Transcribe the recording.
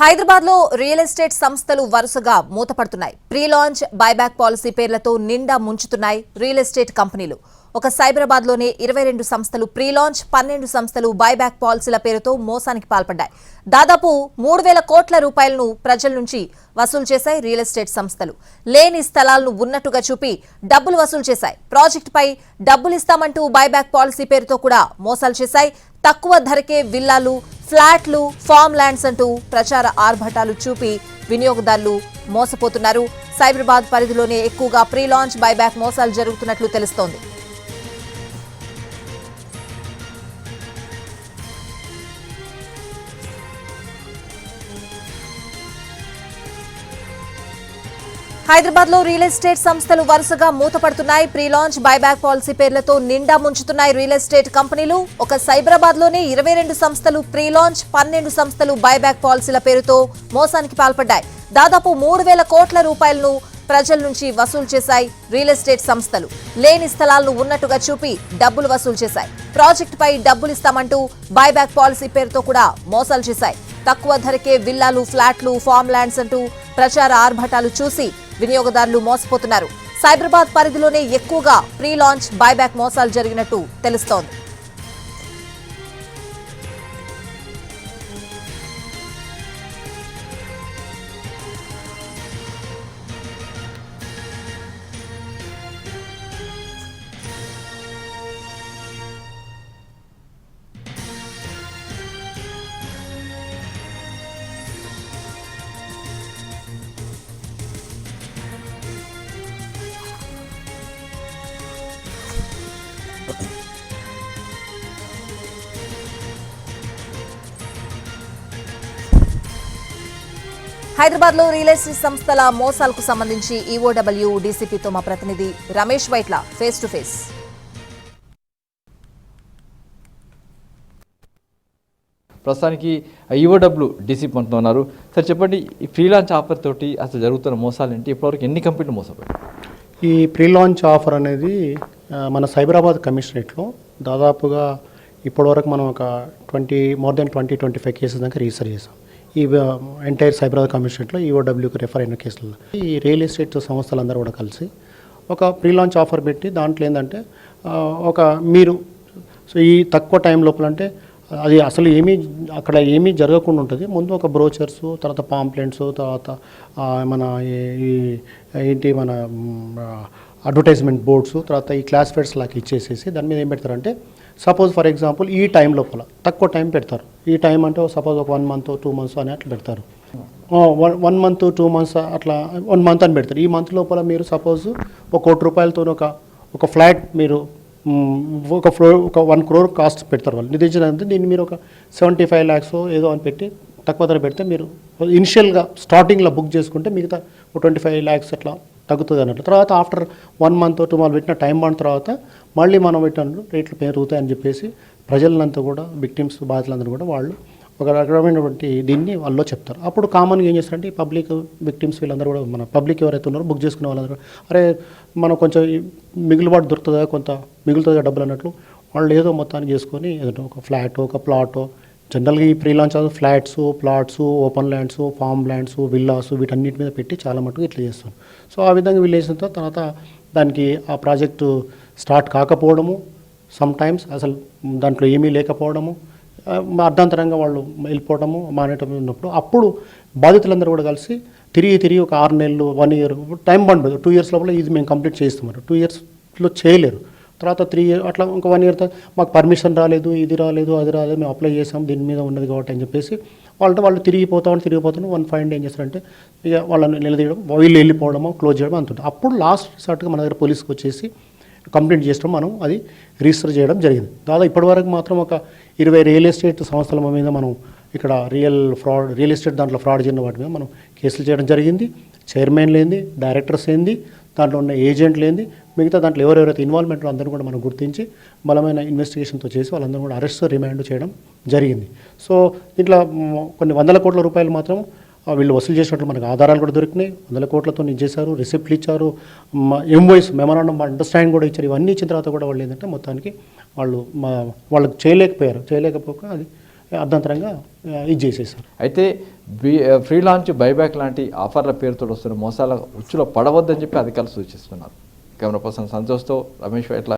హైదరాబాద్లో real estate సంస్థలు వరుసగా మూతపడుతున్నాయి. ప్రీ లాంచ్ బైబ్యాక్ పాలసీ పేర్లతో నిండా ముంచుతున్నాయి రియల్ ఎస్టేట్ కంపెనీలు. ఒక సైబరాబాద్లోనే ఇరవై రెండు సంస్థలు ప్రీ లాంచ్ పన్నెండు సంస్థలు బైబ్యాక్ పాలసీల పేరుతో మోసానికి పాల్పడ్డాయి. దాదాపు మూడు వేల కోట్ల రూపాయలను ప్రజల నుంచి వసూలు చేశాయి రియల్ ఎస్టేట్ సంస్థలు. లేని స్థలాలను ఉన్నట్టుగా చూపి డబ్బులు వసూలు చేశాయి. ప్రాజెక్టుపై డబ్బులు ఇస్తామంటూ బైబ్యాక్ పాలసీ పేరుతో కూడా మోసాలు చేశాయి. తక్కువ ధరకే విల్లాలు ఫ్లాట్లు ఫామ్ ల్యాండ్స్ అంటూ ప్రచార ఆర్భటాలు చూపి వినియోగదారులు మోసపోతున్నారు. సైబరాబాద్ పరిధిలోనే ఎక్కువగా ప్రీ లాంచ్ బైబ్యాక్ మోసాలు జరుగుతున్నట్లు తెలుస్తోంది. హైదరాబాద్లో రియల్ ఎస్టేట్ సంస్థలు వరుసగా మూతపడుతున్నాయి. ప్రీ లాంచ్ బైబ్యాక్ పాలసీ పేర్లతో నిండా ముంచుతున్నాయి రియల్ ఎస్టేట్ కంపెనీలు. ఒక సైబరాబాద్లోనే ఇరవై రెండు సంస్థలు ప్రీ లాంచ్ పన్నెండు సంస్థలు బైబ్యాక్ పాలసీల పేరుతో మోసానికి పాల్పడ్డాయి. దాదాపు మూడు వేల కోట్ల రూపాయలను ప్రజల నుంచి వసూలు చేశాయి రియల్ ఎస్టేట్ సంస్థలు. లేని స్థలాలను ఉన్నట్టుగా చూపి డబ్బులు వసూలు చేశాయి. ప్రాజెక్టుపై డబ్బులు ఇస్తామంటూ బైబ్యాక్ పాలసీ పేరుతో కూడా మోసాలు చేశాయి. తక్కువ ధరకే విల్లాలు ఫ్లాట్లు ఫామ్ ల్యాండ్స్ అంటూ ప్రచార ఆర్భటాలు చూసి వినియోగదారులు మోసపోతున్నారు. సైబరాబాద్ పరిధిలోనే ఎక్కువగా ప్రీ లాంచ్ బైబ్యాక్ మోసాలు జరిగినట్టు తెలుస్తోంది. హైదరాబాద్లో రియల్ ఎస్టేట్ సంస్థల మోసాలకు సంబంధించి ఈఓడబ్ల్యూ డీసీపీతో మా ప్రతినిధి Ramesh Vaitla face to face. ప్రస్తుతానికి ఈఓడబ్ల్యూ డీసీ పంపుతూ ఉన్నారు. సార్ చెప్పండి ఈ ఫ్రీలాన్స్ ఆఫర్ తోటి అసలు జరుగుతున్న మోసాలు ఏంటి? ఇప్పటివరకు ఎన్ని కంపెనీలు మోసపోయాయి? ఈ ప్రీ లాంచ్ ఆఫర్ అనేది మన సైబరాబాద్ కమిషనరేట్లో దాదాపుగా ఇప్పటివరకు మనం ఒక twenty more than twenty twenty five cases దాకా రిజిస్టర్ చేసాం ఈ ఎంటైర్ సైబరాబాద్ కమిషనరేట్లో ఈఓడబ్ల్యూకి రెఫర్ అయిన కేసులలో ఈ రియల్ ఎస్టేట్ సంస్థలందరూ కూడా కలిసి ఒక ప్రీ లాంచ్ ఆఫర్ పెట్టి దాంట్లో ఏంటంటే ఒక మీరు సో ఈ తక్కువ టైం లోపల అంటే అది అసలు ఏమీ అక్కడ ఏమీ జరగకుండా ఉంటుంది. ముందు ఒక బ్రోచర్స్ తర్వాత పాంప్లెంట్స్ తర్వాత మన ఈ- ఏంటి మన అడ్వర్టైజ్మెంట్ బోర్డ్స్ తర్వాత ఈ క్లాసిఫైడ్స్ లాగా ఇచ్చేసేసి దాని మీద ఏం పెడతారంటే సపోజ్ ఫర్ ఎగ్జాంపుల్ ఈ టైం లోపల తక్కువ టైం పెడతారు. ఈ టైం అంటే సపోజ్ ఒక వన్ మంత్ టూ మంత్స్ అని అట్లా పెడతారు. వన్ మంత్ టూ మంత్స్ అట్లా వన్ మంత్ అని పెడతారు. ఈ మంత్ లోపల మీరు సపోజ్ ఒక కోటి రూపాయలతో ఒక ఒక ఫ్లాట్ మీరు ఒక ఫ్లోర్ ఒక వన్ క్రోర్ కాస్ట్ పెడతారు వాళ్ళు. నిధించినంత దీన్ని మీరు ఒక సెవెంటీ ఫైవ్ ల్యాక్స్ ఏదో అని పెట్టి తక్కువ ధర పెడితే మీరు ఇనిషియల్గా స్టార్టింగ్లో బుక్ చేసుకుంటే మిగతా ఒక ట్వంటీ ఫైవ్ ల్యాక్స్ అట్లా తగ్గుతుంది అన్నట్టు. తర్వాత after one month two month పెట్టిన టైం బాండ్ తర్వాత మళ్ళీ మనం పెట్టిన రేట్లు పెరుగుతాయని చెప్పేసి ప్రజలంతా కూడా విక్టిమ్స్ బాధితులందరూ కూడా వాళ్ళు ఒక రకమైనటువంటి దీన్ని వాళ్ళు చెప్తారు. అప్పుడు కామన్గా ఏం చేస్తారంటే ఈ పబ్లిక్ విక్టిమ్స్ వీళ్ళందరూ కూడా మన పబ్లిక్ ఎవరైతే ఉన్నారో బుక్ చేసుకునే వాళ్ళందరూ అరే మనం కొంచెం మిగులుబాటు దొరుకుతుందా కొంత మిగులుతుందా డబ్బులు అన్నట్లు వాళ్ళు ఏదో మొత్తాన్ని చేసుకొని ఏదో ఒక ఫ్లాట్ ఒక ప్లాట్ జనరల్గా ఈ pre launch flats plots open lands farm lands villas వీటన్నిటి మీద పెట్టి చాలా మటుకు ఇట్లా చేస్తాను సో ఆ విధంగా వీళ్ళు చేసిన తర్వాత దానికి ఆ ప్రాజెక్టు స్టార్ట్ కాకపోవడము సమ్ టైమ్స్ అసలు దాంట్లో ఏమీ లేకపోవడము అర్ధాంతరంగా వాళ్ళు వెళ్ళిపోవడము మానేటం ఉన్నప్పుడు అప్పుడు బాధితులందరూ కూడా కలిసి తిరిగి తిరిగి ఒక ఆరు నెలలు వన్ ఇయర్ టైం పండదు టూ ఇయర్స్ లోపల ఇది మేము కంప్లీట్ చేస్తున్నారు టూ ఇయర్స్లో చేయలేరు. తర్వాత త్రీ ఇయర్ అట్లా ఇంకా వన్ ఇయర్ మాకు పర్మిషన్ రాలేదు ఇది రాలేదు అది రాలేదు మేము అప్లై చేసాం దీని మీద ఉన్నది కాబట్టి అని చెప్పేసి వాళ్ళతో వాళ్ళు తిరిగిపోతామని తిరిగిపోతాను వన్ ఫైవ్ ఏం చేస్తారంటే ఇక వాళ్ళని నిలదీయడం వీళ్ళు వెళ్ళిపోవడము క్లోజ్ చేయడం అంటుంది అప్పుడు లాస్ట్ సార్ట్గా మన దగ్గర పోలీస్కి వచ్చేసి కంప్లైంట్ చేసడం మనం అది రిజిస్టర్ చేయడం జరిగింది. దాదాపు ఇప్పటివరకు మాత్రం ఒక ఇరవై రియల్ ఎస్టేట్ సంస్థల మీద మనం ఇక్కడ రియల్ ఫ్రాడ్ రియల్ ఎస్టేట్ దాంట్లో ఫ్రాడ్ చేసిన వాటి మీద మనం కేసులు చేయడం జరిగింది. చైర్మన్ ఏంది డైరెక్టర్స్ ఏంది దాంట్లో ఉన్న ఏజెంట్ లేనిది మిగతా దాంట్లో ఎవరెవరైతే ఇన్వాల్వ్మెంట్ అందరూ కూడా మనం గుర్తించి బలమైన ఇన్వెస్టిగేషన్తో చేసి వాళ్ళందరూ కూడా అరెస్ట్ రిమాండ్ చేయడం జరిగింది. సో ఇట్లా కొన్ని వందల కోట్ల రూపాయలు మాత్రం వీళ్ళు వసూలు చేసినట్లు మనకు ఆధారాలు కూడా దొరికినాయి. వందల కోట్లతో చేశారు రిసిప్ట్లు ఇచ్చారు ఎంవోయిస్ మెమరాండం అండర్స్టాండింగ్ కూడా ఇచ్చారు. ఇవన్నీ ఇచ్చిన తర్వాత కూడా వాళ్ళు ఏంటంటే మొత్తానికి వాళ్ళు మా వాళ్ళకి చేయలేకపోయారు. చేయలేకపోక అది అర్ధంతరంగా ఇది చేసేసారు. అయితే బీ ఫ్రీ లాంచ్ బైబ్యాక్ లాంటి ఆఫర్ల పేరుతో వస్తున్న మోసాల ఉచ్చులో పడవద్దని చెప్పి అధికారులు సూచిస్తున్నారు. కెమెరా పర్సన్ సంతోష్తో రమేష్ ఎట్లా